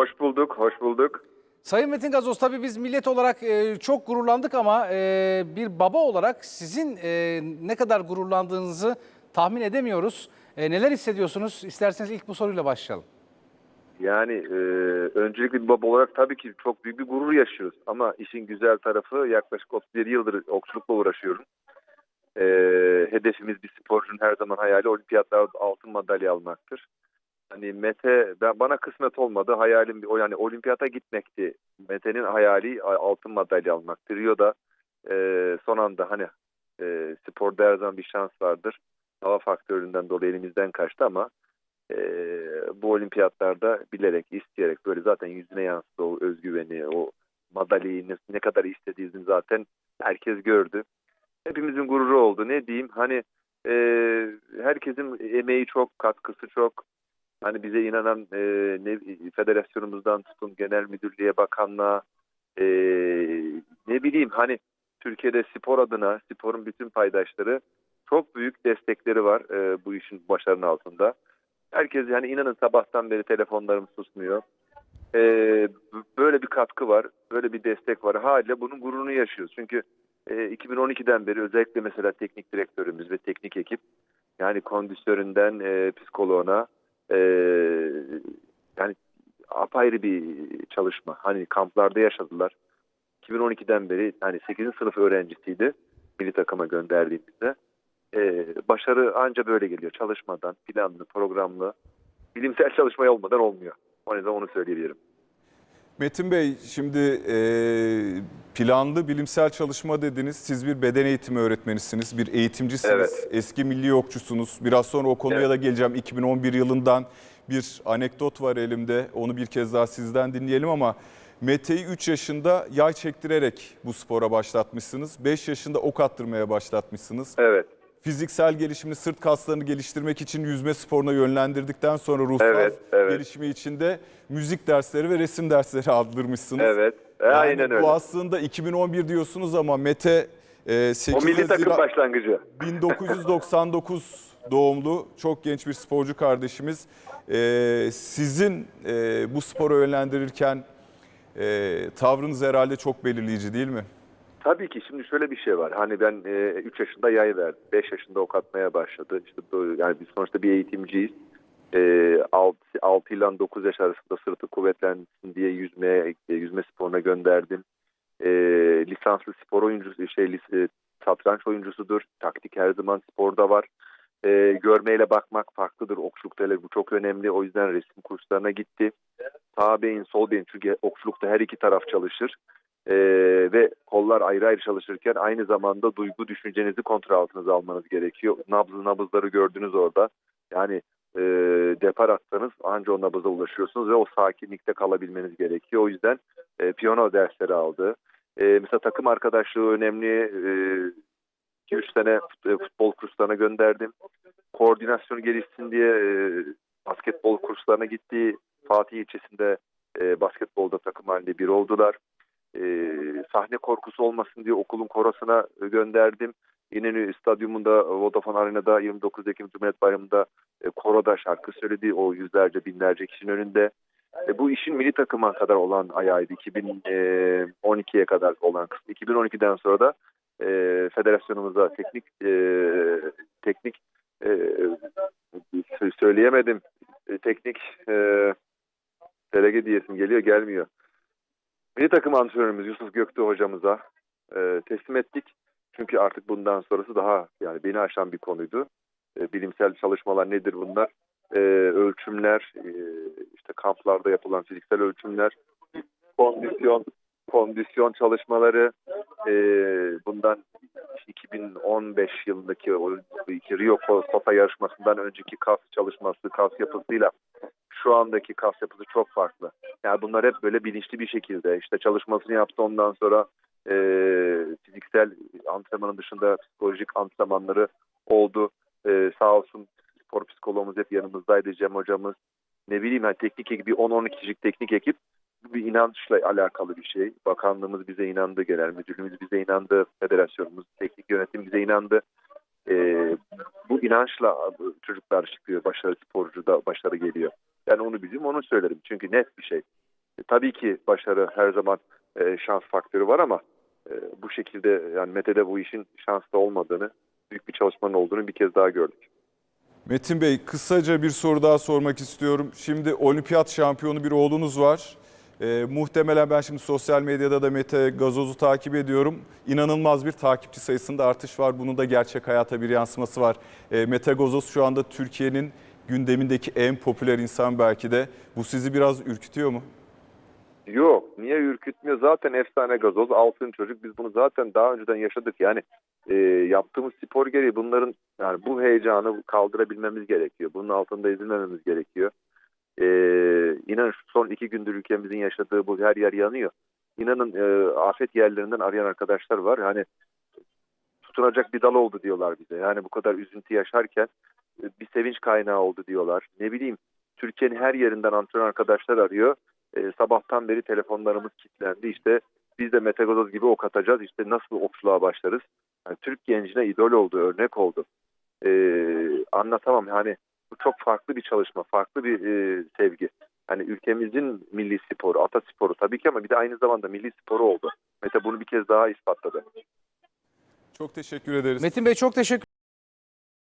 Hoş bulduk, hoş bulduk. Sayın Metin Gazoz tabii biz millet olarak e, çok gururlandık ama e, bir baba olarak sizin e, ne kadar gururlandığınızı tahmin edemiyoruz. E, neler hissediyorsunuz? İsterseniz ilk bu soruyla başlayalım. Yani e, öncelikle bir baba olarak tabii ki çok büyük bir gurur yaşıyoruz. Ama işin güzel tarafı yaklaşık 37 yıldır okçulukla uğraşıyorum. E, hedefimiz bir sporcunun her zaman hayali olimpiyatlarda altın madalya almaktır. Hani Mete ben, bana kısmet olmadı. Hayalim o yani olimpiyata gitmekti. Mete'nin hayali altın madalya almaktı. Rio'da e, son anda hani e, sporda her zaman bir şans vardır. Hava faktöründen dolayı elimizden kaçtı ama e, bu olimpiyatlarda bilerek, isteyerek böyle zaten yüzüne yansıdı o özgüveni, o madalyayı ne, ne kadar istediğini zaten herkes gördü. Hepimizin gururu oldu. Ne diyeyim? Hani e, herkesin emeği çok, katkısı çok. Hani bize inanan e, ne, federasyonumuzdan tutun genel müdürlüğe, bakanlığa, e, ne bileyim hani Türkiye'de spor adına, sporun bütün paydaşları çok büyük destekleri var e, bu işin başarının altında. Herkes yani inanın sabahtan beri telefonlarım susmuyor. E, böyle bir katkı var, böyle bir destek var. Haliyle bunun gururunu yaşıyoruz. Çünkü e, 2012'den beri özellikle mesela teknik direktörümüz ve teknik ekip yani kondisyonundan e, psikoloğuna e, yani apayrı bir çalışma. Hani kamplarda yaşadılar. 2012'den beri hani 8. sınıf öğrencisiydi milli takıma gönderdiğimizde. Ee, başarı anca böyle geliyor. Çalışmadan, planlı, programlı, bilimsel çalışma olmadan olmuyor. O yüzden onu söyleyebilirim. Metin Bey, şimdi e, planlı bilimsel çalışma dediniz. Siz bir beden eğitimi öğretmenisiniz, bir eğitimcisiniz, Evet. eski milli okçusunuz. Biraz sonra o konuya Evet. da geleceğim. 2011 yılından bir anekdot var elimde. Onu bir kez daha sizden dinleyelim ama Mete'yi 3 yaşında yay çektirerek bu spora başlatmışsınız. 5 yaşında ok attırmaya başlatmışsınız. Evet, Fiziksel gelişimini, sırt kaslarını geliştirmek için yüzme sporuna yönlendirdikten sonra ruhsal Evet, evet. gelişimi için de müzik dersleri ve resim dersleri aldırmışsınız. evet. E, Yani Aynen öyle. Bu aslında 2011 diyorsunuz ama Mete e, 8 O milli takım başlangıcı. 1999 doğumlu çok genç bir sporcu kardeşimiz. E, sizin e, bu spora yönlendirirken e, tavrınız herhalde çok belirleyici değil mi? Tabii ki şimdi şöyle bir şey var. Hani ben 3 yaşında yay verdim. 5 yaşında ok atmaya başladı. İşte yani biz sonuçta bir eğitimciyiz. 6, 6 ile 9 yaş arasında sırtı kuvvetlensin diye yüzmeye, e, yüzme sporuna gönderdim. E, lisanslı spor oyuncusu, şey, e, satranç oyuncusudur. Taktik her zaman sporda var. E, görmeyle bakmak farklıdır. Okçulukta bu çok önemli. O yüzden resim kurslarına gitti. Sağ beyin, sol beyin. Çünkü okçulukta her iki taraf çalışır. Ee, ve kollar ayrı ayrı çalışırken aynı zamanda duygu düşüncenizi kontrol altınıza almanız gerekiyor. Nabzı nabızları gördünüz orada. Yani e, depar atsanız anca o nabıza ulaşıyorsunuz ve o sakinlikte kalabilmeniz gerekiyor. O yüzden e, piyano dersleri aldı. E, mesela takım arkadaşlığı önemli. 2-3 sene fut- e, futbol kurslarına gönderdim. Koordinasyonu gelişsin diye e, basketbol kurslarına gitti. Fatih ilçesinde e, basketbolda takım halinde bir oldular e, sahne korkusu olmasın diye okulun korosuna e, gönderdim. İnönü Stadyumunda Vodafone Arena'da 29 Ekim Cumhuriyet Bayramı'nda e, koroda şarkı söyledi. O yüzlerce binlerce kişinin önünde. E, bu işin milli takıma kadar olan ayağıydı. 2012'ye kadar olan kısmı. 2012'den sonra da e, federasyonumuza teknik e, teknik e, sö- söyleyemedim. E, teknik e, delege diyesim geliyor gelmiyor. Milli takım antrenörümüz Yusuf Göktuğ hocamıza e, teslim ettik. Çünkü artık bundan sonrası daha yani beni aşan bir konuydu. E, bilimsel çalışmalar nedir bunlar? E, ölçümler, e, işte kamplarda yapılan fiziksel ölçümler, kondisyon, kondisyon çalışmaları. E, bundan 2015 yılındaki o Rio Costa yarışmasından önceki kas çalışması, kas yapısıyla şu andaki kas yapısı çok farklı. Yani bunlar hep böyle bilinçli bir şekilde işte çalışmasını yaptı ondan sonra e, fiziksel antrenmanın dışında psikolojik antrenmanları oldu. E, sağ olsun spor psikologumuz hep yanımızdaydı Cem hocamız. Ne bileyim yani teknik ekip bir 10-12 kişilik teknik ekip bir inançla alakalı bir şey. Bakanlığımız bize inandı, genel müdürlüğümüz bize inandı, federasyonumuz, teknik yönetim bize inandı. E, bu inançla çocuklar çıkıyor, başarı sporcu da başarı geliyor. Ben onu bileyim onu söylerim. Çünkü net bir şey. E, tabii ki başarı her zaman e, şans faktörü var ama e, bu şekilde yani Mete'de bu işin şanslı olmadığını, büyük bir çalışmanın olduğunu bir kez daha gördük. Metin Bey kısaca bir soru daha sormak istiyorum. Şimdi olimpiyat şampiyonu bir oğlunuz var. Ee, muhtemelen ben şimdi sosyal medyada da Mete Gazoz'u takip ediyorum. İnanılmaz bir takipçi sayısında artış var. Bunun da gerçek hayata bir yansıması var. Ee, Mete Gazoz şu anda Türkiye'nin gündemindeki en popüler insan belki de. Bu sizi biraz ürkütüyor mu? Yok. Niye ürkütmüyor? Zaten efsane gazoz, altın çocuk. Biz bunu zaten daha önceden yaşadık. Yani e, yaptığımız spor gereği bunların yani bu heyecanı kaldırabilmemiz gerekiyor. Bunun altında ezilmememiz gerekiyor. E, inanın son iki gündür ülkemizin yaşadığı bu her yer yanıyor. İnanın e, afet yerlerinden arayan arkadaşlar var. Hani tutunacak bir dal oldu diyorlar bize. Yani bu kadar üzüntü yaşarken e, bir sevinç kaynağı oldu diyorlar. Ne bileyim Türkiye'nin her yerinden antrenör arkadaşlar arıyor. E, sabahtan beri telefonlarımız kilitlendi. İşte biz de Mete Gazoz gibi ok atacağız. İşte nasıl okçuluğa başlarız? Yani Türk gencine idol oldu, örnek oldu. E, anlatamam. Yani bu çok farklı bir çalışma, farklı bir e, sevgi. Hani ülkemizin milli sporu, ata sporu tabii ki ama bir de aynı zamanda milli sporu oldu. Mete bunu bir kez daha ispatladı. Çok teşekkür ederiz. Metin Bey çok teşekkür